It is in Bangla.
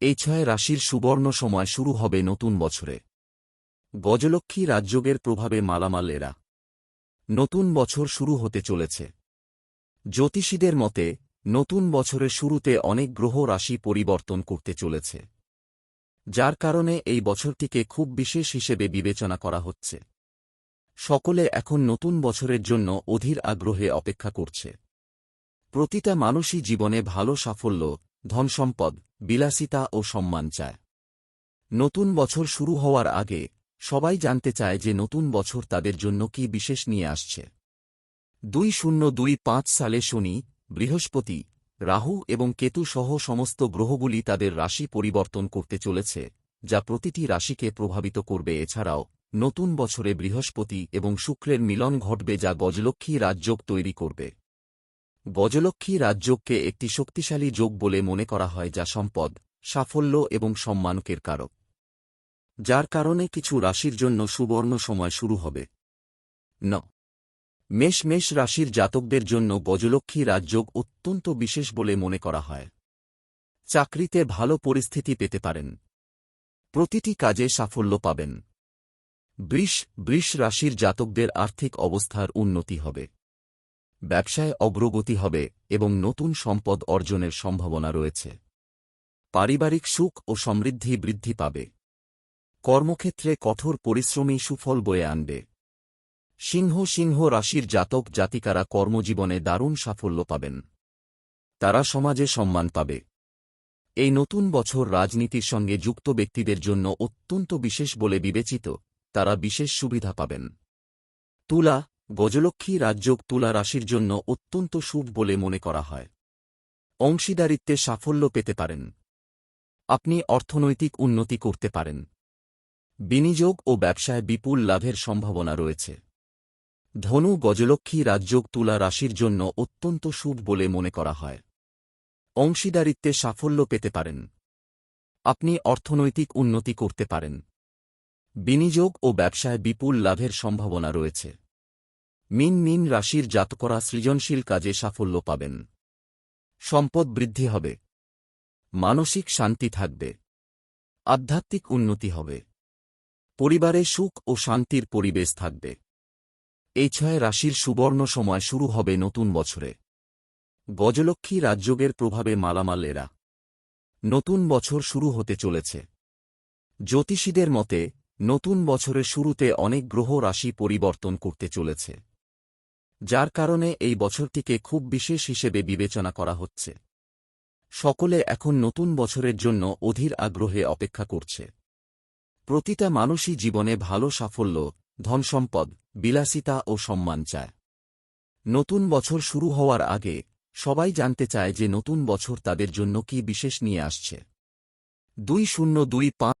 এই ছয় রাশির সুবর্ণ সময় শুরু হবে নতুন বছরে। গজলক্ষ্মী রাজযোগের প্রভাবে মালামাল এরা। নতুন বছর শুরু হতে চলেছে। জ্যোতিষীদের মতে, নতুন বছরের শুরুতে অনেক গ্রহ রাশি পরিবর্তন করতে চলেছে। যার কারণে এই বছরটিকে খুব বিশেষ হিসেবে বিবেচনা করা হচ্ছে। সকলে এখন নতুন বছরের জন্য অধীর আগ্রহে অপেক্ষা করছে। প্রতিটা মানুষই জীবনে ভালো সাফল্য ধনসম্পদ, বিলাসিতা ও সম্মান চায়। নতুন বছর শুরু হওয়ার আগে, সবাই জানতে চায় যে নতুন বছর তাদের জন্য কি বিশেষ নিয়ে আসছে। দুই শূন্য দুই পাঁচ সালে শনি, বৃহস্পতি, রাহু এবং কেতু সহ সমস্ত গ্রহগুলি তাদের রাশি পরিবর্তন করতে চলেছে, যা প্রতিটি রাশিকে প্রভাবিত করবে। এছাড়াও, নতুন বছরে বৃহস্পতি এবং শুক্রের মিলন ঘটবে যা গজলক্ষ্মী রাজযোগ তৈরি করবে। গজলক্ষ্মী রাজযোগকে একটি শক্তিশালী যোগ বলে মনে করা হয় যা সম্পদ, সাফল্য এবং সম্মানকের কারক। যার কারণে কিছু রাশির জন্য সুবর্ণ সময় শুরু হবে। ন। মেষ মেষ রাশির জাতকদের জন্য গজলক্ষ্মী রাজযোগ অত্যন্ত বিশেষ বলে মনে করা হয়। চাকরিতে ভালো পরিস্থিতি পেতে পারেন। প্রতিটি কাজে সাফল্য পাবেন। বৃষ বৃষ রাশির জাতকদের আর্থিক অবস্থার উন্নতি হবে। ব্যবসায় অগ্রগতি হবে এবং নতুন সম্পদ অর্জনের সম্ভাবনা রয়েছে। পারিবারিক সুখ ও সমৃদ্ধি বৃদ্ধি পাবে। কর্মক্ষেত্রে কঠোর পরিশ্রমী সুফল বয়ে আনবে। সিংহ সিংহ রাশির জাতক জাতিকারা কর্মজীবনে দারুণ সাফল্য পাবেন। তারা সমাজে সম্মান পাবে। এই নতুন বছর রাজনীতির সঙ্গে যুক্ত ব্যক্তিদের জন্য অত্যন্ত বিশেষ বলে বিবেচিত, তারা বিশেষ সুবিধা পাবেন। তুলা গজলক্ষ্মী রাজযোগ তুলা রাশির জন্য অত্যন্ত শুভ বলে মনে করা হয়। অংশীদারিত্বে সাফল্য পেতে পারেন। আপনি অর্থনৈতিক উন্নতি করতে পারেন। বিনিয়োগ ও ব্যবসায় বিপুল লাভের সম্ভাবনা রয়েছে। ধনু গজলক্ষ্মী রাজযোগ তুলা রাশির জন্য অত্যন্ত শুভ বলে মনে করা হয়। অংশীদারিত্বে সাফল্য পেতে পারেন। আপনি অর্থনৈতিক উন্নতি করতে পারেন। বিনিয়োগ ও ব্যবসায় বিপুল লাভের সম্ভাবনা রয়েছে। মিন মিন রাশির জাতকরা সৃজনশীল কাজে সাফল্য পাবেন। সম্পদ বৃদ্ধি হবে। মানসিক শান্তি থাকবে। আধ্যাত্মিক উন্নতি হবে। পরিবারে সুখ ও শান্তির পরিবেশ থাকবে। এই ছয় রাশির সুবর্ণ সময় শুরু হবে নতুন বছরে। গজলক্ষ্মী রাজযোগের প্রভাবে মালামাল এরা। নতুন বছর শুরু হতে চলেছে। জ্যোতিষীদের মতে, নতুন বছরের শুরুতে অনেক গ্রহ রাশি পরিবর্তন করতে চলেছে। যার কারণে এই বছরটিকে খুব বিশেষ হিসেবে বিবেচনা করা হচ্ছে। সকলে এখন নতুন বছরের জন্য অধীর আগ্রহে অপেক্ষা করছে। প্রতিটা মানুষই জীবনে ভালো সাফল্য, ধনসম্পদ, বিলাসিতা ও সম্মান চায়। নতুন বছর শুরু হওয়ার আগে সবাই জানতে চায় যে নতুন বছর তাদের জন্য কি বিশেষ নিয়ে আসছে। দুই শূন্য দুই পাঁচ